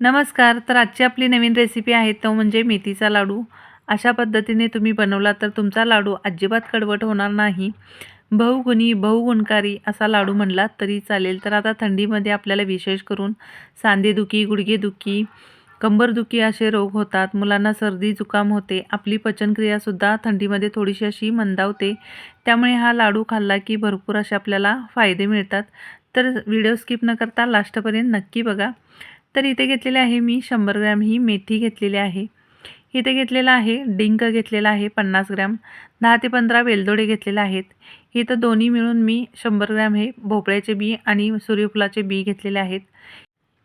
नमस्कार तर आजची आपली नवीन रेसिपी आहे तो म्हणजे मेथीचा लाडू. अशा पद्धतीने तुम्ही बनवला तर तुमचा लाडू अजिबात कडवट होणार नाही. बहुगुणी बहुगुणकारी असा लाडू म्हणला तरी चालेल. तर आता थंडीमध्ये आपल्याला विशेष करून सांधेदुखी गुडघेदुखी कंबरदुखी असे रोग होतात. मुलांना सर्दी जुकाम होते. आपली पचनक्रियासुद्धा थंडीमध्ये थोडीशी अशी मंदावते. त्यामुळे हा लाडू खाल्ला की भरपूर असे आपल्याला फायदे मिळतात. तर व्हिडिओ स्किप न करता लास्टपर्यंत नक्की बघा. तर इथे घेतलेले आहे मी शंभर ग्रॅम ही मेथी घेतलेली आहे. इथे घेतलेला आहे डिंक घेतलेला आहे पन्नास ग्रॅम दहा ते पंधरा वेलदोडे घेतलेले आहेत. इथं दोन्ही मिळून मी शंभर ग्रॅम हे भोपळ्याचे बी आणि सूर्यफुलाचे बी घेतलेले आहेत.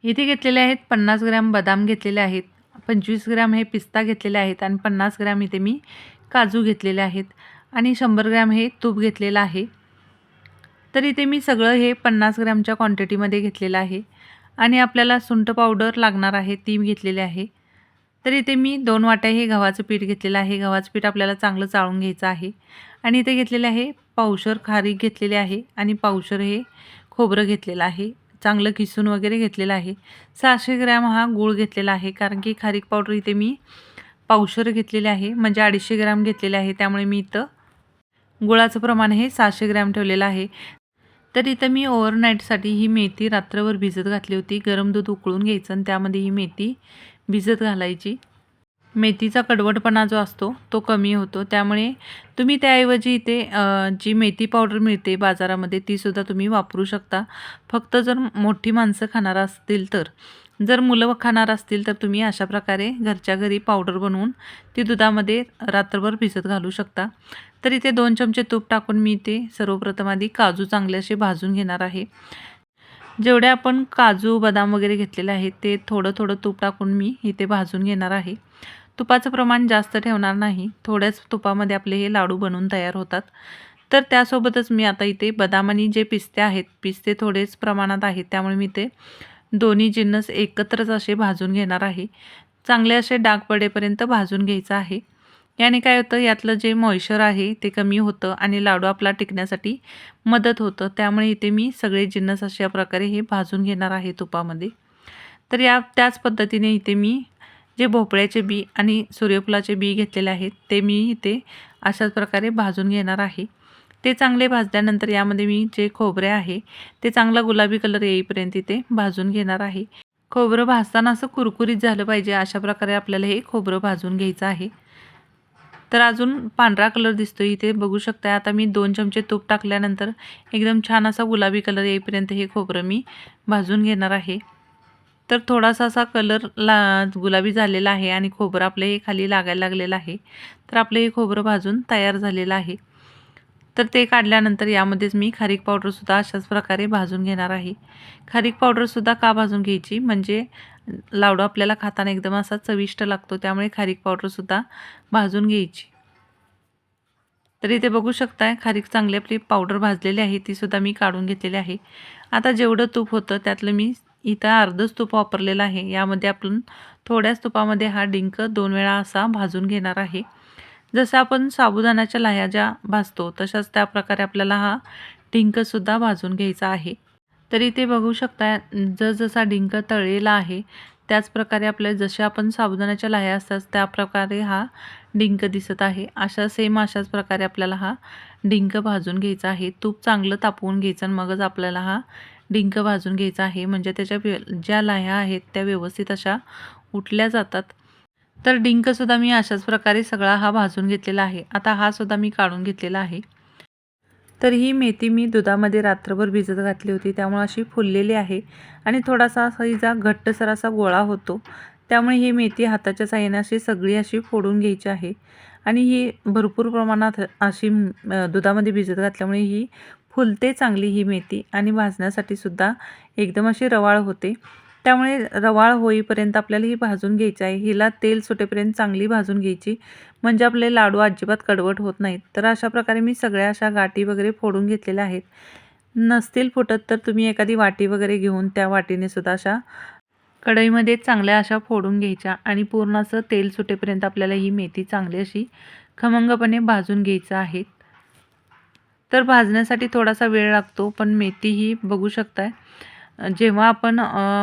इथे घेतलेले आहेत पन्नास ग्रॅम बदाम घेतलेले आहेत पंचवीस ग्रॅम हे पिस्ता घेतलेले आहेत आणि पन्नास ग्रॅम इथे मी काजू घेतलेले आहेत आणि शंभर ग्रॅम हे तूप घेतलेलं आहे. तर इथे मी सगळं हे पन्नास ग्रॅमच्या क्वांटिटीमध्ये घेतलेलं आहे. आणि आपल्याला सुंठ पावडर लागणार आहे ती घेतलेली आहे. तर इथे मी दोन वाट्या हे गव्हाचं पीठ घेतलेलं आहे. गव्हाचं पीठ आपल्याला चांगलं चाळून घ्यायचं आहे. आणि इथे घेतलेलं आहे पावशर खारीक घेतलेले आहे आणि पावशर हे खोबरं घेतलेलं आहे. चांगलं किसून वगैरे घेतलेलं आहे. सहाशे ग्रॅम हा गूळ घेतलेला आहे कारण की खारीक पावडर इथे मी पावशर घेतलेले आहे म्हणजे अडीचशे ग्रॅम घेतलेले आहे. त्यामुळे मी इथं गुळाचं प्रमाण हे सहाशे ग्रॅम ठेवलेलं आहे. तर इथं मी ओव्हरनाईटसाठी ही मेथी रात्रभर भिजत घातली होती. गरम दूध उकळून घ्यायचं आणि त्यामध्ये ही मेथी भिजत घालायची. मेथीचा कडवटपणा जो असतो तो कमी होतो. त्यामुळे तुम्ही त्याऐवजी इथे जी मेथी पावडर मिळते बाजारामध्ये तीसुद्धा तुम्ही वापरू शकता. फक्त जर मोठी माणसं खाणार असतील तर. जर मुलं खाणार असतील तर तुम्ही अशा प्रकारे घरच्या घरी पावडर बनवून ती दुधामध्ये रात्रभर भिजत घालू शकता. तर इथे दोन चमचे तूप टाकून मी इथे सर्वप्रथम आधी काजू चांगले असे भाजून घेणार आहे. जेवढे आपण काजू बदाम वगैरे घेतलेले आहेत ते थोडं थोडं तूप टाकून मी इथे भाजून घेणार आहे. तुपाचं प्रमाण जास्त ठेवणार नाही. थोड्याच तुपामध्ये आपले हे लाडू बनवून तयार होतात. तर त्यासोबतच मी आता इथे बदाम आणि जे पिस्ते आहेत पिस्ते थोडेच प्रमाणात आहेत त्यामुळे मी ते दोन्ही जिन्नस एकत्रच असे भाजून घेणार आहे. चांगले असे डाग पडेपर्यंत भाजून घ्यायचं आहे. याने काय होतं? यातलं जे मॉइश्चर आहे ते कमी होतं आणि लाडू आपला टिकण्यासाठी मदत होतं. त्यामुळे इथे मी सगळे जिन्नस अशा प्रकारे हे भाजून घेणार आहे तुपामध्ये. तर या त्याच पद्धतीने इथे मी जे भोपळ्याचे बी आणि सूर्यफुलाचे बी घेतलेले आहेत ते मी इथे अशाच प्रकारे भाजून घेणार आहे. ते चांगले भाजल्यानंतर यामध्ये मी जे खोबरे आहे ते चांगला गुलाबी कलर येईपर्यंत इथे भाजून घेणार आहे. खोबरं भाजताना असं कुरकुरीत झालं पाहिजे अशा प्रकारे आपल्याला हे खोबरं भाजून घ्यायचं आहे. तर अजून पांढरा कलर दिसतो इथे बघू शकता आता मी दोन चमचे तूप टाकल्यानंतर एकदम छान असा गुलाबी कलर येईपर्यंत हे खोबरं मी भाजून घेणार आहे. तर थोडासा असा कलर ला गुलाबी झालेला आहे आणि खोबरं आपलं हे खाली लागायला लागलेलं आहे. तर आपलं हे खोबरं भाजून तयार झालेलं आहे. तर ते काढल्यानंतर यामध्येच मी खारीक पावडरसुद्धा अशाच प्रकारे भाजून घेणार आहे. खारीक पावडरसुद्धा का भाजून घ्यायची? म्हणजे लाडू आपल्याला खाताना एकदम असा चविष्ट लागतो त्यामुळे खारीक पावडरसुद्धा भाजून घ्यायची. तर इथे बघू शकताय खारीक चांगली आपली पावडर भाजलेली आहे तीसुद्धा मी काढून घेतलेली आहे. आता जेवढं तूप होतं त्यातलं मी इथं अर्धच तूप वापरलेलं आहे. यामध्ये आपण थोड्याच तुपामध्ये हा डिंक दोन वेळा असा भाजून घेणार आहे. जसं आपण साबुदाण्याच्या लाह्या ज्या भाजतो तशाच त्या प्रकारे आपल्याला हा डिंकसुद्धा भाजून घ्यायचा आहे. तरी ते बघू शकता जसजसा डिंक तळलेला आहे त्याच प्रकारे आपल्या जसे आपण साबुदाण्याच्या लाह्या असतात त्या प्रकारे हा डिंक दिसत आहे. अशा सेम अशाच प्रकारे आपल्याला हा डिंक भाजून घ्यायचा आहे. तूप चांगलं तापवून घ्यायचं आणि मगच आपल्याला हा डिंक भाजून घ्यायचा आहे. म्हणजे त्याच्या ज्या लाह्या आहेत त्या व्यवस्थित अशा उठल्या जातात. तर डिंकसुद्धा मी अशाच प्रकारे सगळा हा भाजून घेतलेला आहे. आता हा सुद्धा मी काढून घेतलेला आहे. तर ही मेथी मी दुधामध्ये रात्रभर भिजत घातली होती. त्यामुळे अशी फुललेली आहे आणि थोडासा असा हिचा घट्टसर असा गोळा होतो. त्यामुळे ही मेथी हाताच्या साह्याने अशी सगळी अशी फोडून घ्यायची आहे. आणि ही भरपूर प्रमाणात अशी दुधामध्ये भिजत घातल्यामुळे ही फुलते चांगली ही मेथी आणि भाजण्यासाठी सुद्धा एकदम अशी रवाळ होते. त्यामुळे रवाळ होईपर्यंत आपल्याला ही भाजून घ्यायची आहे. हिला तेल सुटेपर्यंत चांगली भाजून घ्यायची. म्हणजे आपले लाडू अजिबात कडवट होत नाहीत. तर अशा प्रकारे मी सगळ्या अशा गाठी वगैरे फोडून घेतलेल्या आहेत. नसतील फुटत तर तुम्ही एखादी वाटी वगैरे घेऊन त्या वाटीने सुद्धा अशा कढईमध्ये चांगल्या अशा फोडून घ्यायच्या आणि पूर्ण असं तेल सुटेपर्यंत आपल्याला ही मेथी चांगली अशी खमंगपणे भाजून घ्यायचं आहे. तर भाजण्यासाठी थोडासा वेळ लागतो पण मेथी ही बघू शकताय. जेव्हा आपण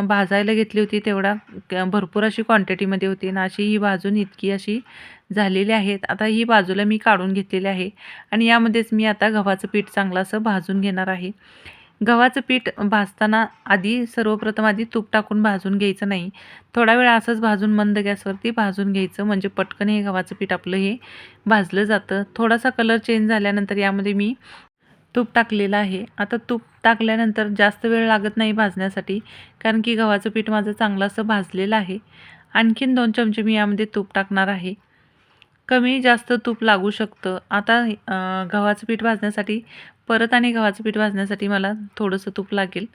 भाजायला घेतली होती तेवढा क भरपूर अशी क्वांटिटीमध्ये होती आणि अशी ही भाजून इतकी अशी झालेली आहेत. आता ही बाजूला मी काढून घेतलेली आहे आणि यामध्येच मी आता गव्हाचं पीठ चांगलं असं भाजून घेणार आहे. गव्हाचं पीठ भाजताना आधी सर्वप्रथम आधी तूप टाकून भाजून घ्यायचं नाही. थोडा वेळ असंच भाजून मंद गॅसवरती भाजून घ्यायचं. म्हणजे पटकन हे गव्हाचं पीठ आपलं हे भाजलं जातं. थोडासा कलर चेंज झाल्यानंतर यामध्ये मी तूप टाकलेलं आहे. आता तूप टाकल्यानंतर जास्त वेळ लागत नाही भाजण्यासाठी कारण की गव्हाचं पीठ माझं चांगलं असं भाजलेलं आहे. आणखीन दोन चमचे मी यामध्ये तूप टाकणार आहे. कमी जास्त तूप लागू शकतं. आता गव्हाचं पीठ भाजण्यासाठी परत आणि गव्हाचं पीठ भाजण्यासाठी मला थोडंसं तूप लागेल.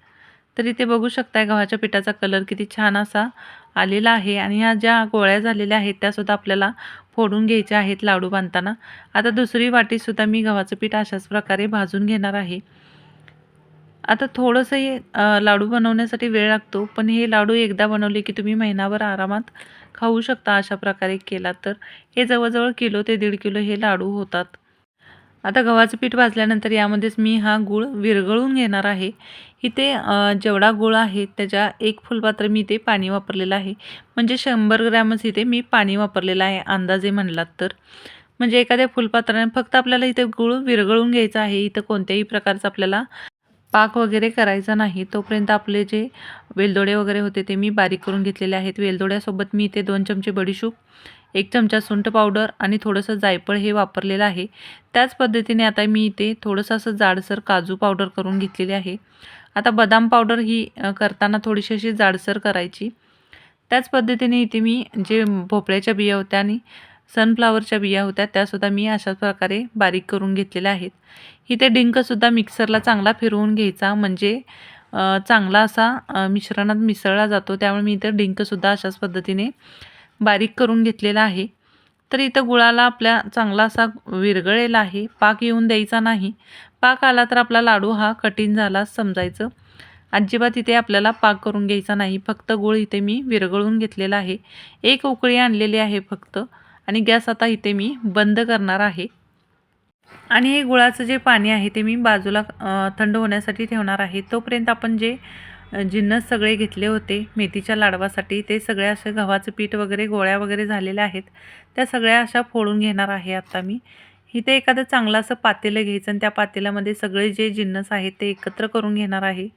तर इथे बघू शकताय गव्हाच्या पिठाचा कलर किती छान असा आलेला आहे. आणि ह्या ज्या गोळ्या झालेल्या आहेत त्यासुद्धा आपल्याला फोडून घ्यायच्या आहेत लाडू बांधताना. आता दुसरी वाटीसुद्धा मी गव्हाचं पीठ अशाच प्रकारे भाजून घेणार आहे. आता थोडंसं हे लाडू बनवण्यासाठी वेळ लागतो पण हे लाडू एकदा बनवले की तुम्ही महिनाभर आरामात खाऊ शकता अशा प्रकारे केला तर. हे जवळजवळ किलो ते दीड किलो हे लाडू होतात. आता गव्हाचं पीठ भाजल्यानंतर यामध्येच मी हा गूळ विरघळून घेणार आहे. इथे जेवढा गूळ आहे त्याच्या एक फुलपात्र मी इथे पाणी वापरलेलं आहे. म्हणजे शंभर ग्रॅमच इथे मी पाणी वापरलेलं आहे अंदाजे म्हणलात तर. म्हणजे एखाद्या फुलपात्राने फक्त आपल्याला इथे गूळ विरघळून घ्यायचा आहे इथं कोणत्याही प्रकारचं आपल्याला पाक वगैरे करायचा नाही. तोपर्यंत आपले जे वेलदोडे वगैरे होते ते मी बारीक करून घेतलेले आहेत. वेलदोड्यासोबत मी इथे दोन चमचे बडीशूप एक चमचा सुंठ पावडर आणि थोडंसं जायफळ हे वापरलेलं आहे. त्याच पद्धतीने आता मी इथे थोडंसं असं जाडसर काजू पावडर करून घेतलेली आहे. आता बदाम पावडर ही करताना थोडीशी अशी जाडसर करायची. त्याच पद्धतीने इथे मी जे भोपळ्याच्या बिया होत्या आणि सनफ्लावरच्या बिया होत्या त्यासुद्धा मी अशाच प्रकारे बारीक करून घेतलेल्या आहेत. इथे डिंकसुद्धा मिक्सरला चांगला फिरवून घ्यायचा म्हणजे चांगला असा मिश्रणात मिसळला जातो. त्यामुळे मी इथे डिंकसुद्धा अशाच पद्धतीने बारीक करून घेतलेला आहे. तर इथं गुळाला आपल्या चांगला असा विरगळलेला आहे. पाक येऊन द्यायचा नाही. पाक आला तर आपला लाडू हा कठीण झाला समजायचं. अजिबात इथे आपल्याला पाक करून घ्यायचा नाही. फक्त गुळ इथे मी विरघळून घेतलेला आहे. एक उकळी आणलेली आहे फक्त. आणि गॅस आता इथे मी बंद करणार आहे. आणि हे गुळाचं जे पाणी आहे ते मी बाजूला थंड होण्यासाठी ठेवणार आहे. तोपर्यंत आपण जे जिन्नस सगळे घेतले होते. मेथीच्या लाडवासाठी ते सगळे असे गव्हाचं पीठ वगैरे गोळ्या वगैरे झालेल्या आहेत. त्या सगळ्या अशा फोडून घेणार आहे आत्ता मी. इथे एखादं चांगलं असं पातेलं घ्यायचं आणि त्या पातेल्यामध्ये सगळे जे जिन्नस आहेत ते एकत्र करून घेणार आहे.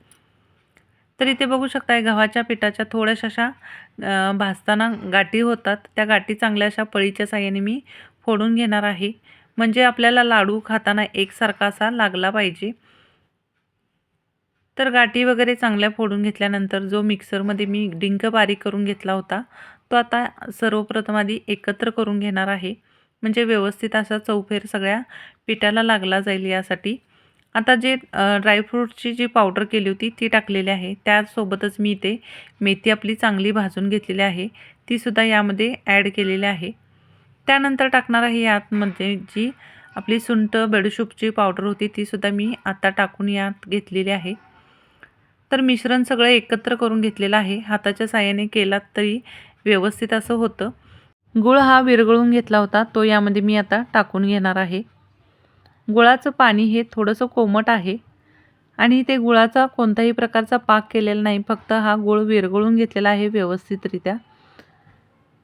तर इथे बघू शकताय गव्हाच्या पिठाच्या थोड्याशा अशा भाजताना गाठी होतात. त्या गाठी चांगल्या अशा पळीच्या साह्याने मी फोडून घेणार आहे. म्हणजे आपल्याला लाडू खाताना एकसारखा असा लागला पाहिजे. तर गाठी वगैरे चांगल्या फोडून घेतल्यानंतर जो मिक्सरमध्ये मी डिंक बारीक करून घेतला होता तो आता सर्वप्रथम आधी एकत्र करून घेणार आहे. म्हणजे व्यवस्थित असा चौफेर सगळ्या पिठाला लागला जाईल यासाठी. आता जे ड्रायफ्रूटची जी पावडर केली होती ती टाकलेली आहे. त्यासोबतच मी इथे मेथी आपली चांगली भाजून घेतलेली आहे. तीसुद्धा यामध्ये ॲड केलेली आहे. त्यानंतर टाकणार आहे यातमध्ये जी आपली सुंट बेडशूपची पावडर होती तीसुद्धा मी आता टाकून यात घेतलेली आहे. तर मिश्रण सगळं एकत्र करून घेतलेलं आहे. हाताच्या साह्याने केलात तरी व्यवस्थित असं होतं. गुळ हा विरघळून घेतला होता. तो यामध्ये मी आता टाकून घेणार आहे. गुळाचं पाणी हे थोडंसं कोमट आहे आणि ते गुळाचा कोणताही प्रकारचा पाक केलेला नाही. फक्त हा गुळ विरघळून घेतलेला आहे व्यवस्थितरित्या.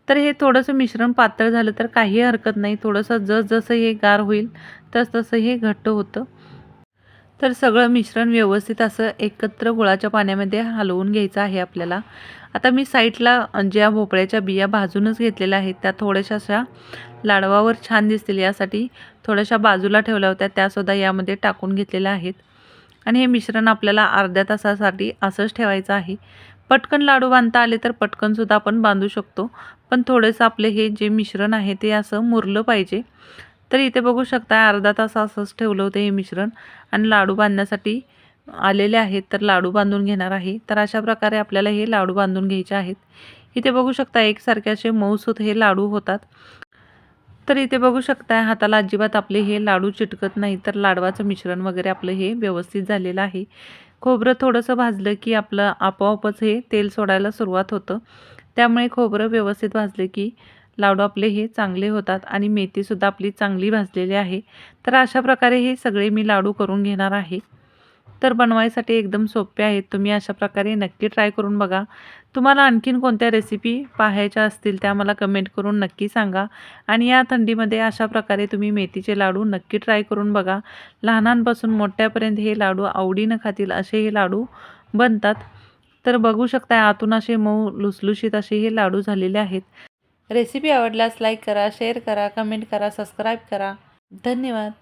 तर हे थोडंसं मिश्रण पातळ झालं तर काही हरकत नाही. थोडंसं जसजसं हे गार होईल तस तसं हे घट्ट होतं. तर सगळं मिश्रण व्यवस्थित असं एकत्र गुळाच्या पाण्यामध्ये हलवून घ्यायचं आहे आपल्याला. आता मी साईडला ज्या भोपळ्याच्या बिया भाजूनच घेतलेल्या आहेत त्या थोड्याशा अशा लाडवावर छान दिसतील. यासाठी थोड्याशा बाजूला ठेवल्या होत्या त्यासुद्धा यामध्ये टाकून घेतलेल्या आहेत. आणि हे मिश्रण आपल्याला अर्ध्या तासासाठी असंच ठेवायचं आहे. पटकन लाडू बांधता आले तर पटकनसुद्धा आपण बांधू शकतो. पण थोडंसं आपले हे जे मिश्रण आहे ते असं मुरलं पाहिजे. तर इथे बघू शकता अर्धा तास असंच ठेवलं होतं हे मिश्रण. आणि लाडू बांधण्यासाठी आलेले आहेत तर लाडू बांधून घेणार आहे. तर अशा प्रकारे आपल्याला हे लाडू बांधून घ्यायचे आहेत. इथे बघू शकता एकसारखे असे मऊसूत हे लाडू होतात. तर इथे बघू शकता हाताला अजिबात आपले हे लाडू चिटकत नाही तर लाडवाचं मिश्रण वगैरे आपलं हे व्यवस्थित झालेलं आहे. खोबरं थोडंसं भाजलं की आपलं आपोआपच हे तेल सोडायला सुरुवात होतं. त्यामुळे खोबरं व्यवस्थित भाजले की लाडू आपले हे चांगले होतात आणि मेथीसुद्धा आपली चांगली भाजलेली आहे. तर अशा प्रकारे हे सगळे मी लाडू करून घेणार आहे. तर बनवायसाठी एकदम सोपे आहेत. तुम्ही अशा प्रकारे नक्की ट्राय करून बघा. तुम्हाला आणखीन कोणत्या रेसिपी पाहायच्या असतील त्या मला कमेंट करून नक्की सांगा. आणि या थंडीमध्ये अशा प्रकारे तुम्ही मेथीचे लाडू नक्की ट्राय करून बघा. लहानांपासून मोठ्यापर्यंत हे लाडू आवडीनं खातील असे हे लाडू बनतात. तर बघू शकता आतून असे मऊ लुसलुशीत असे हे लाडू झालेले आहेत. रेसिपी आवडल्यास लाईक करा शेअर करा कमेंट करा सबस्क्राईब करा. धन्यवाद.